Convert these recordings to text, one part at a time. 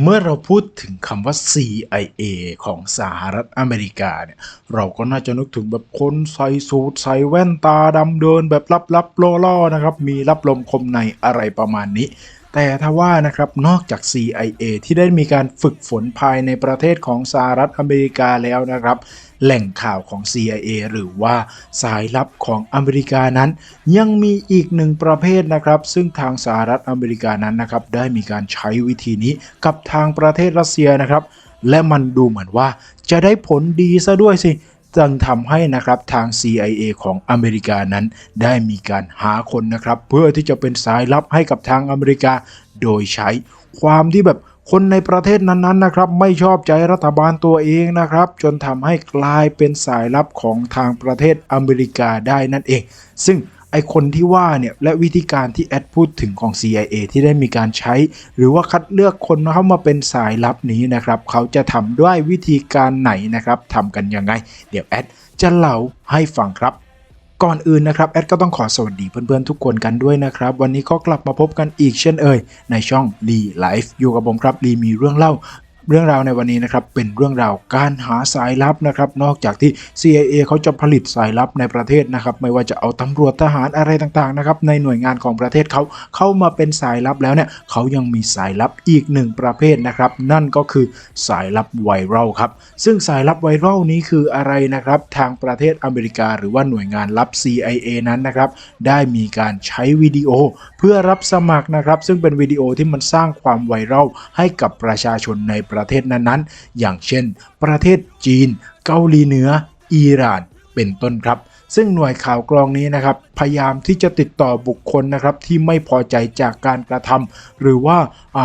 เมื่อเราพูดถึงคำว่า CIA ของสหรัฐอเมริกาเนี่ย เราก็น่าจะนึกถึงแบบคนใส่สูทใส่แว่นตาดำเดินแบบลับๆล่อๆนะครับ มีรับลมคมในอะไรประมาณนี้ แต่ถ้าว่านะครับ นอกจาก CIA ที่ได้มีการฝึกฝนภายในประเทศของสหรัฐอเมริกาแล้วนะครับ แหล่งข่าวของ CIA หรือว่าสายลับของอเมริกานั้น ยังมีอีกหนึ่งประเภทนะครับ ซึ่งทางสหรัฐอเมริกานั้นนะครับได้มีการใช้วิธีนี้กับทางประเทศรัสเซียนะครับ และมันดูเหมือนว่าจะได้ผลดีซะด้วยสิจึงทำให้นะครับทาง CIA ของอเมริกานั้น ได้มีการหาคนนะครับ เพื่อที่จะเป็นสายลับให้กับทางอเมริกา โดยใช้ความที่แบบ คนในประเทศนั้นๆนะครับ ไม่ชอบใจรัฐบาลตัวเองนะครับ จนทำให้กลายเป็นสายลับของทางประเทศอเมริกาได้นั่นเอง ซึ่งไอคนที่ว่าเนี่ยและวิธีการที่แอดพูดถึงของ CIA ที่ได้มีการใช้ หรือว่าคัดเลือกคนเข้ามาเป็นสายลับนี้นะครับ เขาจะทำด้วยวิธีการไหนนะครับทำกันยังไง เดี๋ยวแอดจะเล่าให้ฟังครับ ก่อนอื่นนะครับแอดก็ต้องขอสวัสดีเพื่อนๆทุกคนกันด้วยนะครับ วันนี้ก็กลับมาพบกันอีกเช่นเอ่ยในช่องลีไลฟ์อยู่กับผมครับลีมีเรื่องเล่า เรื่องราวในวันนี้นะครับเป็นเรื่องราวการหาสายลับนะครับนอกจากที่ CIA เขาจะผลิตสายลับในประเทศนะครับไม่ว่าจะเอาตำรวจทหารอะไรต่างๆนะครับในหน่วยงานของประเทศเขาเข้ามาเป็นสายลับแล้วเนี่ยเขายังมีสายลับอีกหนึ่งประเภทนะครับนั่นก็คือสายลับไวรัลครับซึ่งสายลับไวรัลนี้คืออะไรนะครับทางประเทศอเมริกา หรือว่าหน่วยงานลับ CIA นั้นนะครับได้มีการใช้วิดีโอ เพื่อรับสมัครนะครับซึ่งเป็นวิดีโอที่มันสร้างความไวรัลให้กับประชาชนในประเทศนั้นๆ อย่างเช่น ประเทศจีน เกาหลีเหนือ อิหร่าน เป็นต้นครับ ซึ่งหน่วยข่าวกรองนี้นะครับพยายามที่จะติดต่อบุคคลนะครับที่ไม่พอใจจากการกระทำหรือว่า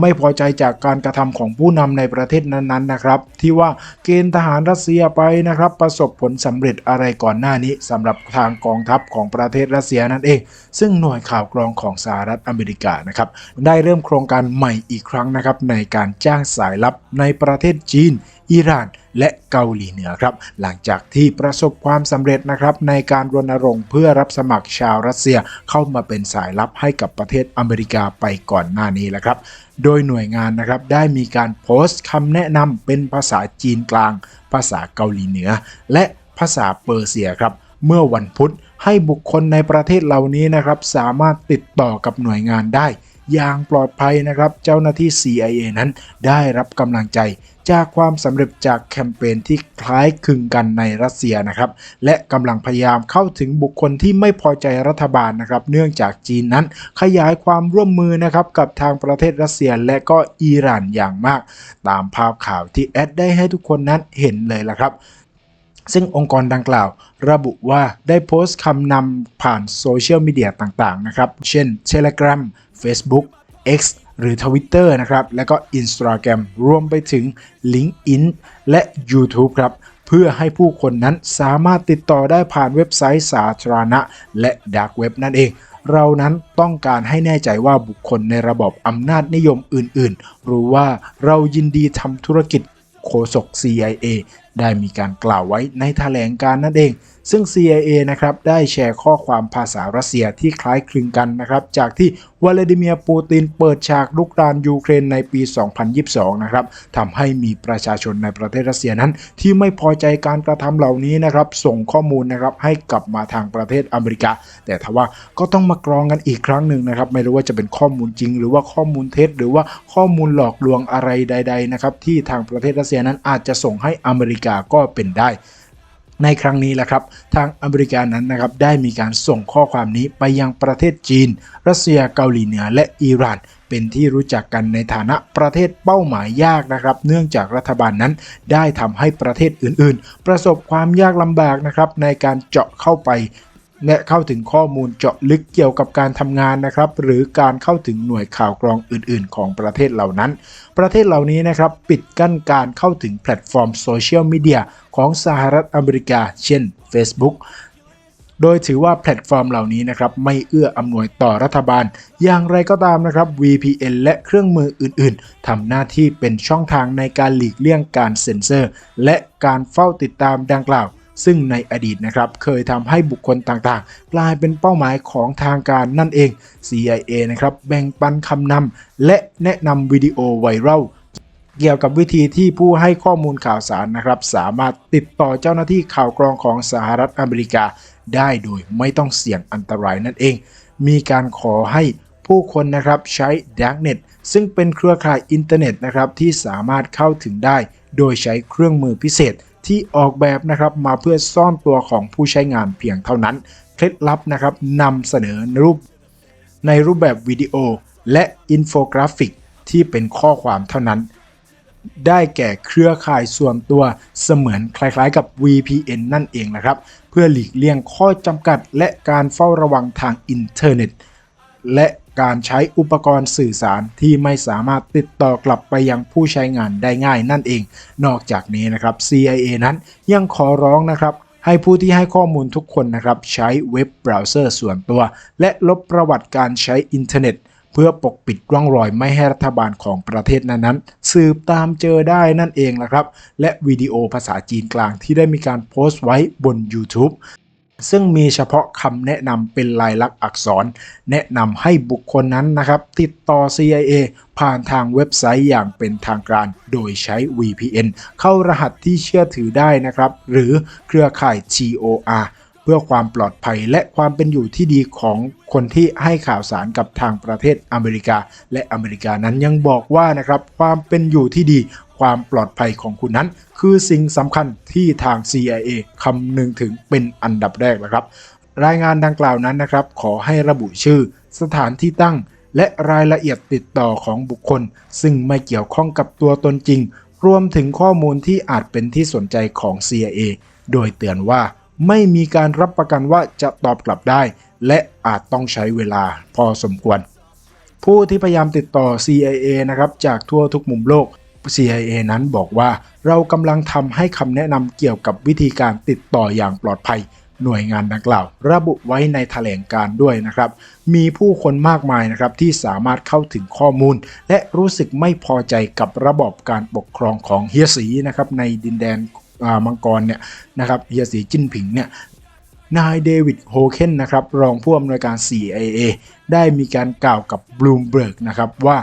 ไม่พอใจจากการกระทำของผู้นำในประเทศนั้นๆนะครับ ที่ว่าเกณฑ์ทหารรัสเซียไปนะครับ ประสบผลสำเร็จอะไรก่อนหน้านี้สำหรับทางกองทัพของประเทศรัสเซียนั่นเอง ซึ่งหน่วยข่าวกรองของสหรัฐอเมริกานะครับได้เริ่มโครงการใหม่อีกครั้งนะครับในการจ้างสายลับในประเทศจีนอิหร่านและเกาหลีเหนือครับ หลังจากที่ประสบความสำเร็จนะครับในการรณรงค์เพื่อรับสมัครชาวรัสเซียเข้ามาเป็นสายลับให้กับประเทศอเมริกาไปก่อนหน้านี้แล้วครับ โดยหน่วยงานนะครับได้มีการโพสต์คำแนะนำเป็นภาษาจีนกลาง ภาษาเกาหลีเหนือ และภาษาเปอร์เซียครับเมื่อวันพุธให้บุคคลในประเทศเหล่านี้นะครับ สามารถติดต่อกับหน่วยงานได้ อย่างปลอดภัยนะครับ เจ้าหน้าที่ CIA นั้นได้รับกำลังใจจากความสำเร็จจากแคมเปญที่คล้ายคลึงกันในรัสเซียนะครับ และกำลังพยายามเข้าถึงบุคคลที่ไม่พอใจรัฐบาลนะครับ เนื่องจากจีนนั้นขยายความร่วมมือนะครับกับทางประเทศรัสเซียและก็อิหร่านอย่างมาก ตามภาพข่าวที่แอดได้ให้ทุกคนนั้นเห็นเลยละครับ ซึ่งองค์กรดังกล่าวระบุว่าได้โพสต์คำนำผ่านโซเชียลมีเดียต่างๆ นะครับ เช่น Telegram Facebook X หรือ Twitter นะครับ แล้วก็ Instagram รวมไปถึง LinkedIn และ YouTube ครับ เพื่อให้ผู้คนนั้นสามารถติดต่อได้ผ่านเว็บไซต์สาธารณะ และ Dark Web นั่นเอง เรานั้นต้องการให้แน่ใจว่าบุคคลในระบบอำนาจนิยมอื่น ๆ รู้ว่าเรายินดีทำธุรกิจโฆษก CIA ได้มีการกล่าวไว้ในแถลงการนั่นเอง ซึ่ง CIA นะครับได้แชร์ข้อความภาษารัสเซียที่คล้ายคลึงกันนะครับ จากที่วลาดิเมียร์ปูตินเปิดฉากลุกรานยูเครนในปี 2022 นะครับทำให้มีประชาชนในประเทศรัสเซียนั้น ที่ไม่พอใจการกระทำเหล่านี้นะครับ ส่งข้อมูลนะครับให้กลับมาทางประเทศอเมริกา แต่ทว่าก็ต้องมากรองกันอีกครั้งหนึ่งนะครับ ไม่รู้ว่าจะเป็นข้อมูลจริง หรือว่าข้อมูลเท็จ หรือว่าข้อมูลหลอกลวงอะไรใด ๆ นะครับที่ทางประเทศรัสเซียนั้นอาจจะส่งให้อเมริกาก็เป็นได้ ในครั้งนี้แหละครับ ทางอเมริกานั้นนะครับได้มีการส่งข้อความนี้ไปยังประเทศจีน รัสเซียเกาหลีเหนือและอิหร่านเป็นที่รู้จักกันในฐานะประเทศเป้าหมายยากนะครับ เนื่องจากรัฐบาลนั้นได้ทำให้ประเทศอื่น ๆ ประสบความยากลำบากนะครับในการเจาะเข้าไป และเข้าถึงข้อมูลเจาะลึกเกี่ยวกับการทำงานนะครับ หรือการเข้าถึงหน่วยข่าวกรองอื่น ๆ ของประเทศเหล่านั้น ประเทศเหล่านี้นะครับ ปิดกั้นการเข้าถึงแพลตฟอร์มโซเชียลมีเดียของสหรัฐอเมริกา เช่น Facebook โดยถือว่าแพลตฟอร์มเหล่านี้นะครับไม่เอื้ออำนวยต่อรัฐบาล อย่างไรก็ตามนะครับ VPN และเครื่องมืออื่น ๆทำหน้าที่เป็นช่องทางในการหลีกเลี่ยงการเซ็นเซอร์ และการเฝ้าติดตามดังกล่าว ซึ่งในอดีตนะครับเคยทำให้บุคคลต่างๆ กลายเป็นเป้าหมายของทางการนั่นเอง CIA นะครับแบ่งปันคำนำและแนะนำวิดีโอไวรัลเกี่ยวกับวิธีที่ผู้ให้ข้อมูลข่าวสารนะครับ สามารถติดต่อเจ้าหน้าที่ข่าวกรองของสหรัฐอเมริกา ได้โดยไม่ต้องเสี่ยงอันตรายนั่นเอง มีการขอให้ผู้คนนะครับใช้ Darknet ซึ่งเป็นเครือข่ายอินเทอร์เน็ตนะครับที่สามารถเข้าถึงได้ โดยใช้เครื่องมือพิเศษ ที่ออกแบบนะครับมาเพื่อซ่อนตัวของผู้ใช้งานเพียงเท่านั้น เคล็ดลับนะครับนำเสนอรูป ในรูปแบบวิดีโอ และอินโฟกราฟิกที่เป็นข้อความเท่านั้น ได้แก่เครือข่ายส่วนตัวเสมือนคล้ายๆกับ VPN นั่นเองนะครับ เพื่อหลีกเลี่ยงข้อจำกัดและการเฝ้าระวังทางอินเทอร์เน็ต และ การใช้อุปกรณ์สื่อสารที่ไม่สามารถติดต่อกลับไปยังผู้ใช้งานได้ง่ายนั่นเอง นอกจากนี้นะครับ CIA นั้นยังขอร้องนะครับให้ผู้ที่ให้ข้อมูลทุกคนนะครับใช้เว็บเบราว์เซอร์ส่วนตัว และลบประวัติการใช้อินเทอร์เน็ต เพื่อปกปิดร่องรอยไม่ให้รัฐบาลของประเทศนั้นๆ สืบตามเจอได้นั่นเองนะครับ และวิดีโอภาษาจีนกลางที่ได้มีการโพสต์ไว้บน YouTube ซึ่งมีเฉพาะคำแนะนำเป็นลายลักษณ์อักษร แนะนำให้บุคคลนั้นนะครับ ติดต่อ CIA ผ่านทางเว็บไซต์อย่างเป็นทางการ โดยใช้ VPN เข้ารหัสที่เชื่อถือได้นะครับ หรือเครือข่าย TOR พื่อความปลอดภัยและความเป็นอยู่ที่ดีของคนที่ให้ข่าวสารกับทางประเทศอเมริกา และอเมริกานั้นยังบอกว่านะครับความเป็นอยู่ที่ดีความปลอดภัยของคุณนั้น คือสิ่งสำคัญที่ทาง CIA คำนึงถึงเป็นอันดับแรกนะครับ รายงานดังกล่าวนั้นนะครับ ขอให้ระบุชื่อ สถานที่ตั้ง และรายละเอียดติดต่อของบุคคล ซึ่งไม่เกี่ยวข้องกับตัวตนจริง รวมถึงข้อมูลที่อาจเป็นที่สนใจของ CIA โดยเตือนว่า ไม่มีการรับประกันว่าจะตอบกลับได้ และอาจต้องใช้เวลาพอสมควร ผู้ที่พยายามติดต่อ CIA นะครับจากทั่วทุกมุมโลก CIA นั้นบอกว่าเรากำลังทำให้คำแนะนำเกี่ยวกับวิธีการติดต่ออย่างปลอดภัยหน่วยงานดังกล่าว ระบุไว้ในแถลงการด้วยนะครับ มีผู้คนมากมายนะครับที่สามารถเข้าถึงข้อมูล และรู้สึกไม่พอใจกับระบบการปกครองของเฮียสีนะครับในดินแดน มังกรเนี่ยนะครับเฮียสีจิ้นผิงเนี่ยนายเดวิดโฮเคนนะครับรองผู้อำนวยการ CIA ได้มีการกล่าวกับบลูมเบิร์กนะครับว่า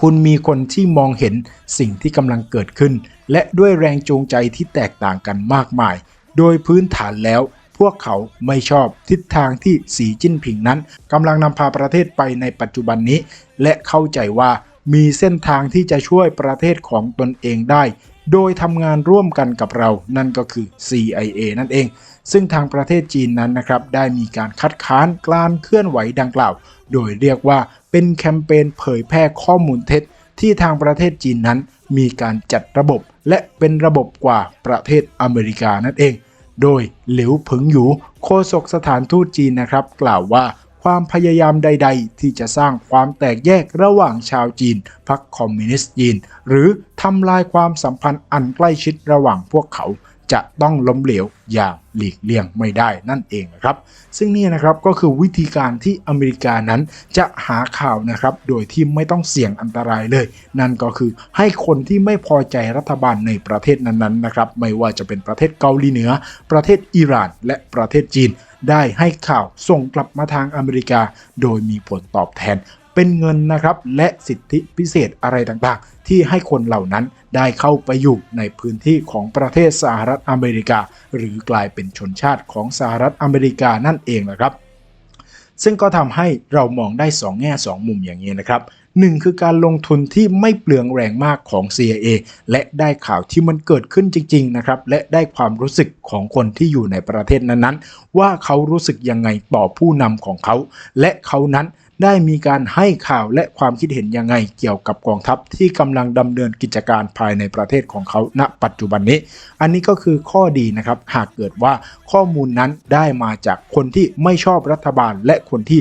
คุณมีคนที่มองเห็นสิ่งที่กำลังเกิดขึ้น และด้วยแรงจูงใจที่แตกต่างกันมากมาย โดยพื้นฐานแล้ว พวกเขาไม่ชอบทิศทางที่สีจิ้นผิงนั้นกำลังนำพาประเทศไปในปัจจุบันนี้ และเข้าใจว่ามีเส้นทางที่จะช่วยประเทศของตนเองได้ โดยทำงานร่วมกันกับเรา นั่นก็คือ CIA นั่นเอง ซึ่งทางประเทศจีนนั้นนะครับ ได้มีการคัดค้านการเคลื่อนไหวดังกล่าว โดยเรียกว่าเป็นแคมเปญเผยแพร่ข้อมูลเท็จ ที่ทางประเทศจีนนั้น มีการจัดระบบ และเป็นระบบกว่าประเทศอเมริกานั่นเอง โดยหลิวผึงหยูโฆษกสถานทูตจีนนะครับ กล่าวว่า ความพยายามใด ๆ ที่จะสร้างความแตกแยกระหว่างชาวจีนพรรคคอมมิวนิสต์จีน หรือทำลายความสัมพันธ์อันใกล้ชิดระหว่างพวกเขาจะต้องล้มเหลวอย่างหลีกเลี่ยงไม่ได้นั่นเองนะครับ ซึ่งนี่นะครับก็คือวิธีการที่อเมริกานั้นจะหาข่าวนะครับ โดยที่ไม่ต้องเสี่ยงอันตรายเลย นั่นก็คือให้คนที่ไม่พอใจรัฐบาลในประเทศนั้นๆนะครับ ไม่ว่าจะเป็นประเทศเกาหลีเหนือ ประเทศอิหร่าน และประเทศจีน ได้ให้ข่าวส่งกลับมาทางอเมริกา โดยมีผลตอบแทนเป็นเงินนะครับและสิทธิพิเศษอะไรต่างๆ ที่ให้คนเหล่านั้นได้เข้าไปอยู่ในพื้นที่ของประเทศสหรัฐอเมริกา หรือกลายเป็นชนชาติของสหรัฐอเมริกานั่นเองนะครับ ซึ่งก็ทำให้เรามองได้ 2 แง่ 2 มุมอย่างนี้นะครับ หนึ่งคือการลงทุนที่ไม่เปลืองแรงมากของ CIA และได้ข่าวที่มันเกิดขึ้นจริงๆนะครับและได้ความรู้สึกของคนที่อยู่ในประเทศนั้นๆ ว่าเขารู้สึกยังไงต่อผู้นำของเขา และเขานั้นได้มีการให้ข่าวและความคิดเห็นยังไงเกี่ยวกับกองทัพที่กำลังดำเนินกิจการภายในประเทศของเขาณ ปัจจุบันนี้ อันนี้ก็คือข้อดีนะครับหากเกิดว่าข้อมูลนั้นได้มาจากคนที่ไม่ชอบรัฐบาลและคนที่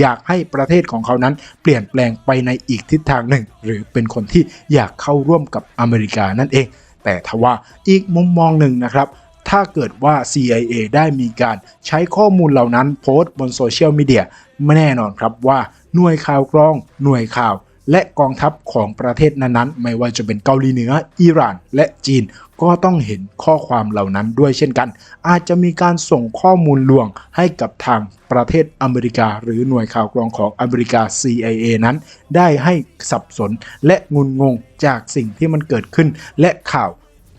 อยากให้ประเทศของเขานั้น เปลี่ยนแปลงไปในอีกทิศทางหนึ่ง หรือเป็นคนที่อยากเข้าร่วมกับอเมริกานั่นเอง แต่ทว่าอีกมุมมองหนึ่งนะครับถ้าเกิดว่า CIA ได้มีการใช้ข้อมูลเหล่านั้นโพสต์บนโซเชียลมีเดียไม่แน่นอนครับว่าหน่วยข่าวกรองหน่วยข่าว และกองทัพของประเทศนั้นๆ ไม่ว่าจะเป็นเกาหลีเหนือ อิหร่าน และจีน ก็ต้องเห็นข้อความเหล่านั้นด้วยเช่นกัน อาจจะมีการส่งข้อมูลลวงให้กับทางประเทศอเมริกา หรือหน่วยข่าวกรองของอเมริกา CIA นั้น ได้ให้สับสนและงุนงงจากสิ่งที่มันเกิดขึ้นและข่าว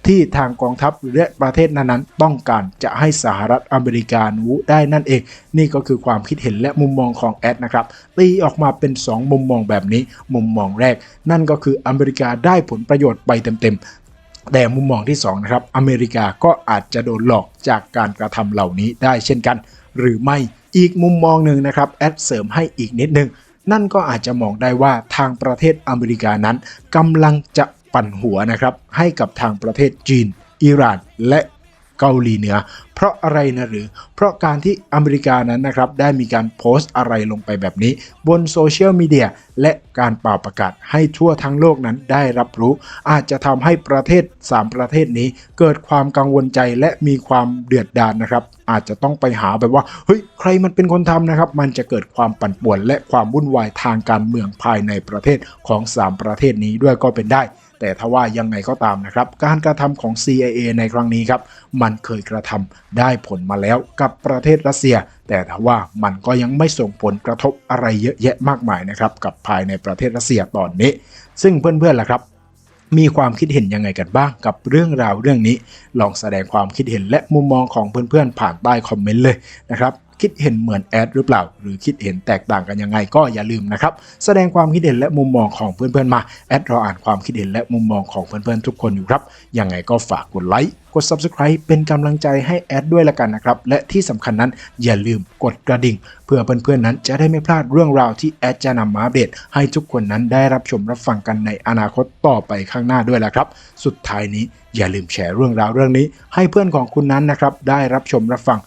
ที่ทางกองทัพและประเทศนั้นๆ ต้องการจะให้สหรัฐอเมริการู้ได้นั่นเอง นี่ก็คือความคิดเห็นและมุมมองของแอดนะครับตีออกมาเป็น 2 มุมมองแบบนี้ มุมมองแรก นั่นก็คืออเมริกาได้ผลประโยชน์ไปเต็มๆ แต่มุมมองที่2นะครับอเมริกาก็อาจจะโดนหลอกจากการกระทำเหล่านี้ได้เช่นกัน หรือไม่อีกมุมมองหนึ่งนะครับแอดเสริมให้อีกนิดนึงนั่นก็อาจจะมองได้ว่าทางประเทศอเมริกานั้นกำลังจะ ปั่นหัวนะครับให้กับทางประเทศจีน อิหร่าน และเกาหลีเหนือ เพราะอะไรนะหรือ เพราะการที่อเมริกานั้นนะครับได้มีการโพสต์อะไรลงไปแบบนี้ บนโซเชียลมีเดียและการเป่าประกาศให้ทั่วทั้งโลกนั้นได้รับรู้ อาจจะทำให้ประเทศ 3 ประเทศนี้ เกิดความกังวลใจและมีความเดือดดาลนะครับอาจจะต้องไปหาแบบว่าเฮ้ยใครมันเป็นคนทำนะครับ มันจะเกิดความปั่นป่วน และความวุ่นวายทางการเมืองภายในประเทศของ 3 ประเทศนี้ด้วยก็เป็นได้ แต่ถ้าว่ายังไงก็ตามนะครับ การกระทำของ CIA ในครั้งนี้ครับ มันเคยกระทำได้ผลมาแล้วกับประเทศรัสเซีย แต่ถ้าว่ามันก็ยังไม่ส่งผลกระทบอะไรเยอะแยะมากมายนะครับกับภายในประเทศรัสเซียตอนนี้ ซึ่งเพื่อนๆล่ะครับมีความคิดเห็นยังไงกันบ้างกับเรื่องราวเรื่องนี้ ลองแสดงความคิดเห็นและมุมมองของเพื่อนๆผ่านใต้คอมเมนต์เลยนะครับ คิดเห็นเหมือนแอดหรือเปล่า หรือคิดเห็นแตกต่างกันยังไงก็อย่าลืมนะครับแสดงความคิดเห็นและมุมมองของเพื่อนๆมาแอดรออ่านความคิดเห็นและมุมมองของเพื่อนๆทุกคนอยู่ครับยังไงก็ฝากกดไลค์กด Subscribe เป็นกำลังใจให้แอดด้วยละกันนะครับ และที่สำคัญนั้นอย่าลืมกดกระดิ่ง เพื่อเพื่อนๆนั้นจะได้ไม่พลาดเรื่องราวที่แอดจะนำมาอัปเดตให้ทุกคนนั้นได้รับชมรับฟังกันในอนาคตต่อไปข้างหน้าด้วยละครับ สุดท้ายนี้อย่าลืมแชร์เรื่องราวเรื่องนี้ ให้เพื่อนของคุณนั้นนะครับได้รับชมรับฟัง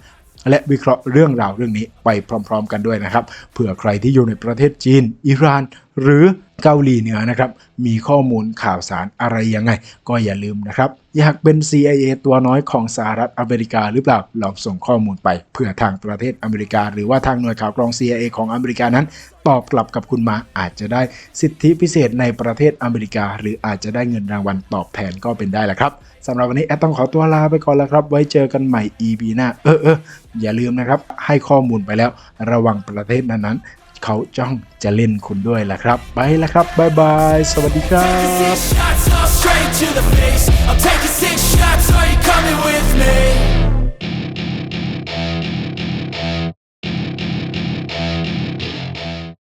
และวิเคราะห์เรื่องราวเรื่องนี้ไปพร้อม ๆ กันด้วยนะครับ เผื่อใครที่อยู่ในประเทศจีน อิหร่าน หรือเกาหลีเหนือนะครับ มีข้อมูลข่าวสารอะไรยังไง ก็อย่าลืมนะครับ อยากเป็น CIA ตัวน้อยของสหรัฐอเมริกาหรือเปล่า ลองส่งข้อมูลไปเพื่อทางประเทศอเมริกา หรือว่าทางหน่วยข่าวกรอง CIA ของอเมริกานั้น ตอบกลับกับคุณมาอาจจะได้สิทธิพิเศษในประเทศอเมริกา หรืออาจจะได้เงินรางวัลตอบแทนก็เป็นได้แหละครับ สำหรับวันนี้แอดต้องขอตัวลาไปก่อนแล้วครับ ไว้เจอกันใหม่ EP หน้า เออเอออย่าลืมนะครับ ให้ข้อมูลไปแล้ว ระวังประเทศนั้นๆเขาจ้องจะเล่นคุณด้วยแหละครับ ไปแล้วครับบายบาย สวัสดีครับ